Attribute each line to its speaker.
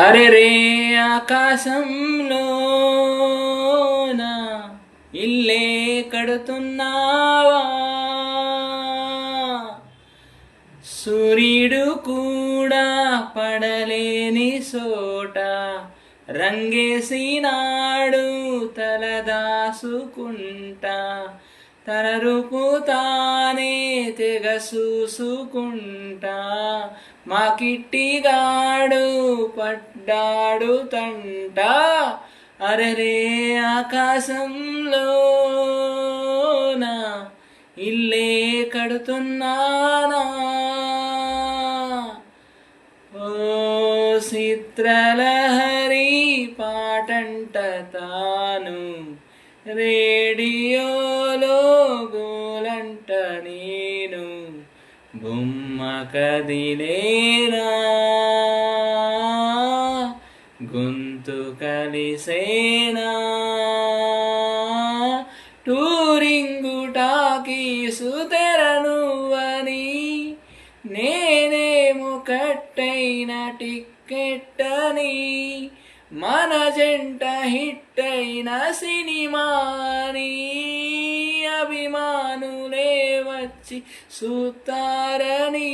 Speaker 1: అరే రే ఆకాశంలో ఇల్లే కడుతున్నావా? సూర్యుడు కూడా పడలేని సోట రంగేసినాడు తలదాసుకుంటా తన రూపు తానే తెగ చూసుకుంటా మా కిట్టిగాడు పడ్డాడు తంట అరరే ఆకాశంలో ఇల్లే కడుతున్నానా? ఓ చిత్రలహరి పాటంట తాను రేడియోలో గోలంట నేను బొమ్మ కదిలేనా గొంతు కలిసేనా? టూరింగు టాకీసు తెరనువని నేనేమో కట్టైన టిక్కెట్టని మన జంట హిట్ అయిన సినిమాని అభిమానులే వచ్చి సూతారని.